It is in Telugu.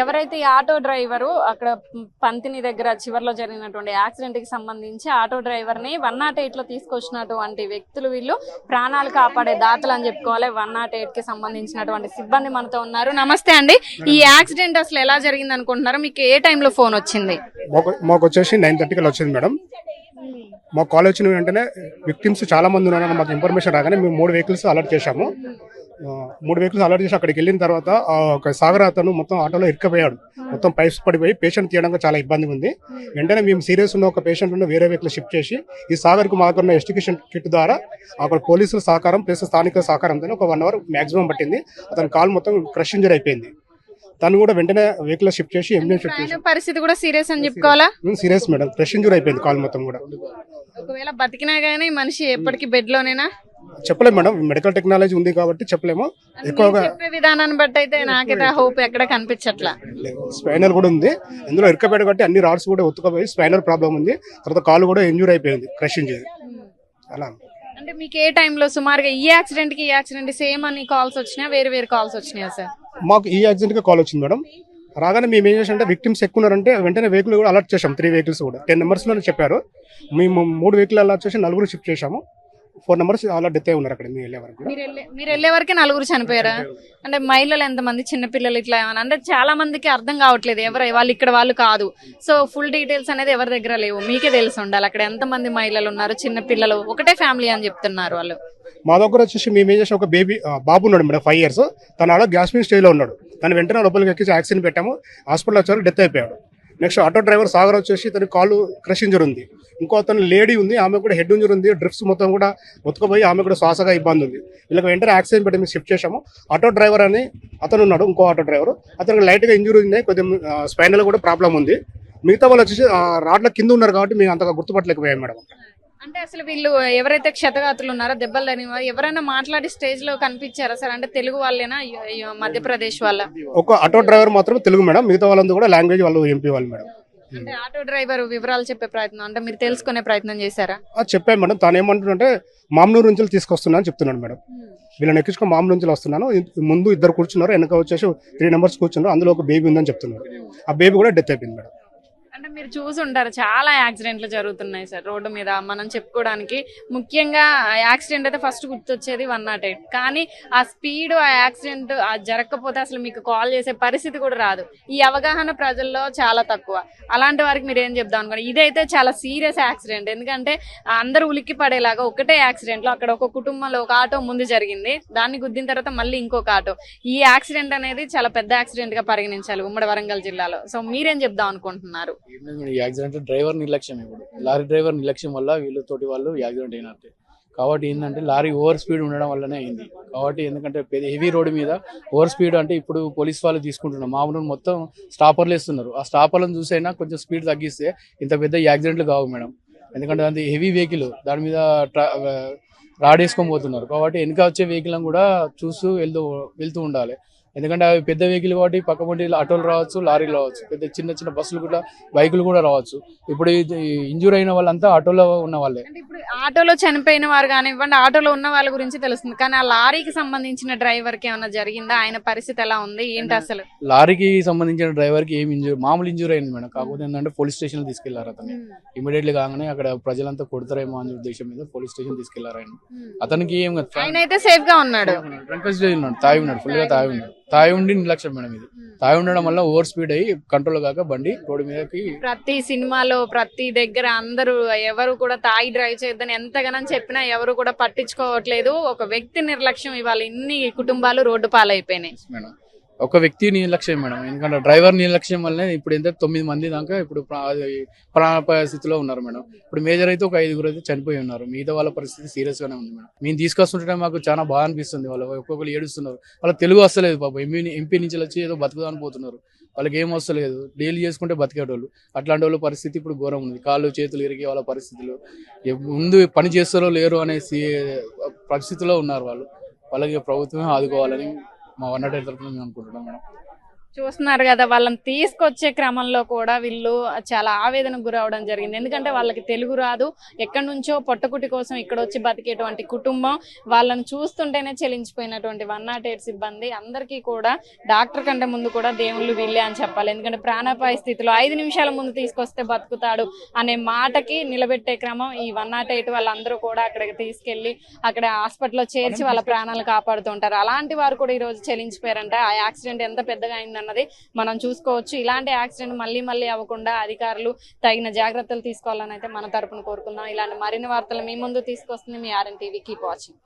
ఎవరైతే ఈ ఆటో డ్రైవరు అక్కడ పంతిని దగ్గర చివర్లో జరిగినటువంటి యాక్సిడెంట్కి సంబంధించి ఆటో డ్రైవర్ని వన్ నాట్ ఎయిట్లో తీసుకొచ్చినటువంటి వ్యక్తులు వీళ్ళు ప్రాణాలు కాపాడే దాతలు అని చెప్పుకోవాలి. వన్ నాట్ ఎయిట్కి సంబంధించినటువంటి సిబ్బంది మనతో ఉన్నారు. నమస్తే అండి. ఈ యాక్సిడెంట్ అసలు ఎలా జరిగింది అనుకుంటున్నారు? మీకు ఏ టైంలో ఫోన్ వచ్చింది? మాకు వచ్చేసి నైన్ థర్టీకి వచ్చింది మేడం. మా కాల్ వచ్చిన వెంటనే విక్టిమ్స్ చాలా మంది ఉన్నారని మాకు ఇన్ఫర్మేషన్ రాగానే మేము మూడు వెహికల్స్ అలర్ట్ చేశాము. మూడు వెహికల్స్ అలర్ట్ చేసి అక్కడికి వెళ్ళిన తర్వాత ఆ, ఒక సాగర్ అతను మొత్తం ఆటోలో ఇరుక్కుపోయాడు. మొత్తం పైప్స్ పడిపోయి పేషెంట్ తీయడానికి చాలా ఇబ్బంది ఉంది. వెంటనే మేము సీరియస్ ఉన్న ఒక పేషెంట్ ఉన్న వేరే వెహికల్ షిఫ్ట్ చేసి ఈ సాగర్కు మాకున్న ఎస్టికేషన్ కిట్ ద్వారా అక్కడ పోలీసుల సహకారం ప్లస్ స్థానిక సహకారంతో ఒక వన్ అవర్ మాక్సిమం పట్టింది. అతని కాల్ మొత్తం క్రష్ ఇంజర్ అయిపోయింది. తను కూడా వెంటనే వెహికల్ షిఫ్ట్ చేసి ఎంబీఎన్ షిఫ్ట్ చేసి పరిస్థితి కూడా సీరియస్ అని చెప్పుకోవాలా? Serious madam. క్రష్ ఇంజూర్ అయిపోయింది కాల్ మొత్తం కూడా. ఒకవేళ బతికినా గానీ మనిషి ఎప్పటికీ బెడ్ లోనేనా? చెప్పలేము మేడం. మెడికల్ టెక్నాలజీ ఉంది కాబట్టి చెప్పలేము. ఎక్కువగా విధానాన్ని బట్టి అయితే నాకైతే హోప్ ఎక్కడ కనిపించట్లా. స్పైనల్ కూడా ఉంది. ఇందులో ఇరకబెట్టి కాబట్టి అన్ని రాడ్స్ కూడా ఒత్తుకపోయి స్పైనల్ ప్రాబ్లం ఉంది. తర్వాత కాలు కూడా ఇంజూర్ అయిపోయింది క్రష్ ఇంజరీ. అలా. అంటే మీకు ఏ టైంలో సుమారుగా ఈ యాక్సిడెంట్కి ఈ యాక్సిడెంట్ సేమ్ అని కాల్స్ వచ్చినాయా? వేరు వేరు కాల్స్ వచ్చినాయా సార్? మాకు ఈ యాక్సిడెంట్గా కాల్ వచ్చింది మేడం. రాగానే మేము ఏం చేసామంటే విక్టిమ్స్ ఎక్కువ ఉన్నారంటే వెంటనే వెహికల్ కూడా అలర్ట్ చేసాం త్రీ వెహికల్స్ కూడా. టెన్ నెంబర్స్లోనే చెప్పారు. మేము మూడు వెహికల్ అలర్ట్ చేసి నలుగురు షిఫ్ట్ చేసాము ఫోర్ నెంబర్స్ అలా డెత్ అయి ఉన్నారు అక్కడ మేము వెళ్ళే వరకు. కూడా మీరు వెళ్ళే మీరు వెళ్ళే వరకే నలుగురు చనిపోయారా? అంటే మహిళలు ఎంతమంది చిన్న పిల్లలు ఇట్లా ఏమన్నా అంటే చాలా మందికి అర్థం కావట్లేదు ఎవరు వాళ్ళు ఇక్కడ వాళ్ళు కాదు. సో ఫుల్ డీటెయిల్స్ అనేది ఎవరి దగ్గర లేవు. మీకే తెలిసి ఉండాలి అక్కడ ఎంతమంది మహిళలు ఉన్నారు చిన్న పిల్లలు? ఒకటే ఫ్యామిలీ అని చెప్తున్నారు వాళ్ళు. మా దగ్గర వచ్చేసి మేము ఏం చేసాం ఒక బేబీ బాబు ఉన్నాడు మేడం ఫైవ్ ఇయర్స్. తన ఆడ గ్యాస్ మీద స్టేజ్లో ఉన్నాడు. తను వెంటనే లోపలికి ఎక్కించి యాక్సిడెంట్ పెట్టాము. హాస్పిటల్ వచ్చారు డెత్ అయిపోయాడు. నెక్స్ట్ ఆటో డ్రైవర్ సాగర్ వచ్చేసి తన కాలు క్రష్ ఇంజర్ ఉంది. ఇంకో అతను లేడీ ఉంది ఆమె కూడా హెడ్ ఇంజర్ ఉంది. డ్రిప్స్ మొత్తం కూడా ఉతకపోయి ఆమె కూడా శ్వాసగా ఇబ్బంది ఉంది. వీళ్ళకి వెంటనే యాక్సిడెంట్ పెట్టి మేము షిఫ్ట్ చేసాము ఆటో డ్రైవర్ అని అతను ఉన్నాడు ఇంకో ఆటో డ్రైవర్. అతనికి లైట్గా ఇంజూరీ ఉంది కొద్దిగా స్పైనల్ కూడా ప్రాబ్లం ఉంది. మిగతా వాళ్ళు వచ్చేసి రాడ్ల కింద ఉన్నారు కాబట్టి మేము అంతగా గుర్తుపట్టలేకపోయాం మేడం. అంటే అసలు వీళ్ళు ఎవరైతే క్షతగాతులు ఉన్నారో దెబ్బలు వారు ఎవరైనా మాట్లాడి స్టేజ్లో కనిపించారా సార్? అంటే తెలుగు వాళ్ళేనా? మధ్యప్రదేశ్ వాళ్ళ? ఒక ఆటో డ్రైవర్ మాత్రం తెలుగు మేడం. మిగతా వాళ్ళందరూ కూడా లాంగ్వేజ్ వాళ్ళు ఎంపీ వాళ్ళు మేడం. అంటే ఆటో డ్రైవర్ వివరాలు చెప్పే ప్రయత్నం అంటే మీరు తెలుసుకునే ప్రయత్నం చేశారా? చెప్పాను మేడం. తాను ఏమంటుంటే మామనూరు నుంచి తీసుకొస్తున్నా అని చెప్తున్నాను మేడం. వీళ్ళని ఎక్కించుకొని మామూలు నుంచి వస్తున్నాను. ముందు ఇద్దరు కూర్చున్నారు వెనక వచ్చేసి త్రీ నెంబర్స్ కూర్చున్నారు అందులో ఒక బేబీ ఉందని చెప్తున్నారు ఆ బేబీ కూడా డెత్ అయిపోయింది మేడం. అంటే మీరు చూసి ఉంటారు చాలా యాక్సిడెంట్లు జరుగుతున్నాయి సార్ రోడ్డు మీద. మనం చెప్పుకోవడానికి ముఖ్యంగా యాక్సిడెంట్ అయితే ఫస్ట్ గుర్తొచ్చేది వన్ నాట్ ఎయిట్. కానీ ఆ స్పీడ్ ఆ యాక్సిడెంట్ జరగకపోతే అసలు మీకు కాల్ చేసే పరిస్థితి కూడా రాదు. ఈ అవగాహన ప్రజల్లో చాలా తక్కువ. అలాంటి వారికి మీరు ఏం చెప్దాం అనుకోండి ఇదైతే చాలా సీరియస్ యాక్సిడెంట్. ఎందుకంటే అందరూ ఉలిక్కి పడేలాగా ఒకటే యాక్సిడెంట్లో అక్కడ ఒక కుటుంబంలో ఒక ఆటో ముందు జరిగింది. దాన్ని గుద్దిన తర్వాత మళ్ళీ ఇంకొక ఆటో. ఈ యాక్సిడెంట్ అనేది చాలా పెద్ద యాక్సిడెంట్గా పరిగణించాలి ఉమ్మడి వరంగల్ జిల్లాలో. సో మీరేం చెప్దాం అనుకుంటున్నారు? ఈ యాక్సిడెంట్ డ్రైవర్ నిర్లక్ష్యం ఇప్పుడు. లారీ డ్రైవర్ నిర్లక్ష్యం వల్ల వీళ్ళతోటి వాళ్ళు యాక్సిడెంట్ అయినట్టే కాబట్టి ఏంటంటే లారీ ఓవర్ స్పీడ్ ఉండడం వల్లనే అయింది. కాబట్టి ఎందుకంటే హెవీ రోడ్డు మీద ఓవర్ స్పీడ్ అంటే ఇప్పుడు పోలీస్ వాళ్ళు తీసుకుంటున్నారు. మామూలు మొత్తం స్టాపర్లు వేస్తున్నారు. ఆ స్టాపర్లను చూసైనా కొంచెం స్పీడ్ తగ్గిస్తే ఇంత పెద్ద యాక్సిడెంట్లు కావు మేడం. ఎందుకంటే అది హెవీ వెహికల్ దాని మీద ట్రా రాడ్ వేసుకొని పోతున్నారు. కాబట్టి వెనక వచ్చే వెహికల్ కూడా చూస్తూ వెళ్తూ వెళ్తూ ఉండాలి. ఎందుకంటే అవి పెద్ద వెహికల్ కాబట్టి పక్క పొంటి ఆటోలు రావచ్చు లారీలు రావచ్చు. పెద్ద చిన్న చిన్న బస్సులు కూడా బైకులు కూడా రావచ్చు. ఇప్పుడు ఇంజూర్ అయిన వాళ్ళంతా ఆటోలో ఉన్న వాళ్ళే. ఆటోలో చనిపోయిన వారు కానివ్వండి ఆటోలో ఉన్న వాళ్ళ గురించి తెలుస్తుంది. కానీ ఆ లారీకి సంబంధించిన డ్రైవర్కి ఏమైనా జరిగిందా? ఆయన పరిస్థితి ఎలా ఉంది? ఏంటి అసలు? లారీకి సంబంధించిన డ్రైవర్కి ఏం ఇంజూర్ మామూలు ఇంజూర్ అయింది మేడం. కాకపోతే ఏంటంటే పోలీస్ స్టేషన్ తీసుకెళ్ళారు అతన్ని. ఇమీడియట్లీ కాగానే అక్కడ ప్రజలంతా కొడతారేమో అనే ఉద్దేశం మీద పోలీస్ స్టేషన్ తీసుకెళ్ళారు ఆయన. అతనికి ఏం కాదు. ఆయన అయితే సేఫ్గా ఉన్నాడు. ఉన్నాడు. తాగి ఉన్నాడు. ఫుల్గా తాగి ఉన్నాడు. తాగి ఉండి నిర్లక్ష్యం మేడం ఇది. తాగి ఉండడం వల్ల ఓవర్ స్పీడ్ అయ్యి కంట్రోల్ కాక బండి రోడ్డు మీదకి ప్రతి సినిమాలో ప్రతి దగ్గర అందరూ ఎవరు కూడా తాగి డ్రైవ్ చేయొద్దని ఎంతగానో చెప్పినా ఎవరు కూడా పట్టించుకోవట్లేదు. ఒక వ్యక్తి నిర్లక్ష్యం ఇవాళ ఇన్ని కుటుంబాలు రోడ్డు పాలైపోయినాయి. మేడం. ఒక వ్యక్తి నిర్లక్ష్యం మేడం. ఎందుకంటే డ్రైవర్ నిర్లక్ష్యం వల్లనే ఇప్పుడు ఎంత తొమ్మిది మంది దాకా ఇప్పుడు ప్రా- ప్రాణాపాయ స్థితిలో ఉన్నారు మేడం. ఇప్పుడు మేజర్ అయితే ఒక ఐదుగురు అయితే చనిపోయి ఉన్నారు. మిగతా వాళ్ళ పరిస్థితి సీరియస్ గానే ఉంది మేడం. మేము తీసుకొస్తుంటే మాకు చాలా బాగా అనిపిస్తుంది. వాళ్ళు ఒక్కొక్కరు ఏడుస్తున్నారు. వాళ్ళ తెలుగు వస్తలేదు పాప. ఎంపీ ఎంపీ నుంచి వచ్చి ఏదో బతుకుదాని పోతున్నారు. వాళ్ళకి ఏం వస్తలేదు. డైలీ చేసుకుంటే బతికేటోళ్ళు. అట్లాంటి వాళ్ళ పరిస్థితి ఇప్పుడు ఘోరం ఉంది. కాళ్ళు చేతులు ఇరిగి వాళ్ళ పరిస్థితులు ముందు పని చేస్తారో లేరు అనే సి- పరిస్థితిలో ఉన్నారు వాళ్ళు. వాళ్ళకి ప్రభుత్వమే ఆదుకోవాలని మా వన్ నాట్ తరఫున మేము అనుకుంటున్నాం మేడం చూస్తున్నారు కదా వాళ్ళని తీసుకొచ్చే క్రమంలో కూడా వీళ్ళు చాలా ఆవేదనకు గురవడం జరిగింది. ఎందుకంటే వాళ్ళకి తెలుగు రాదు. ఎక్కడి నుంచో పొట్టకుటి కోసం ఇక్కడ వచ్చి బతికేటువంటి కుటుంబం వాళ్ళని చూస్తుంటేనే చెలించిపోయినటువంటి వన్ నాట్ ఎయిట్ సిబ్బంది అందరికీ కూడా డాక్టర్ కంటే ముందు కూడా దేవుళ్ళు వీళ్ళే అని చెప్పాలి. ఎందుకంటే ప్రాణాపాయ స్థితిలో ఐదు నిమిషాల ముందు తీసుకొస్తే బతుకుతాడు అనే మాటకి నిలబెట్టే క్రమం ఈ వన్ నాట్ ఎయిట్ వాళ్ళందరూ కూడా అక్కడికి తీసుకెళ్ళి అక్కడ హాస్పిటల్లో చేర్చి వాళ్ళ ప్రాణాలు కాపాడుతుంటారు అలాంటి వారు కూడా ఈ రోజు చెలించిపోయారంట. ఆ యాక్సిడెంట్ ఎంత పెద్దగా అన్నది మనం చూసుకోవచ్చు. ఇలాంటి యాక్సిడెంట్ మళ్ళీ మళ్ళీ అవ్వకుండా అధికారులు తగిన జాగ్రత్తలు తీసుకోవాలని అయితే మన తరపున కోరుకుందాం. ఇలాంటి మరిన్ని వార్తలు మీ ముందు తీసుకొస్తుంది మీ ఆర్ఎన్ టీవీ. Keep watching.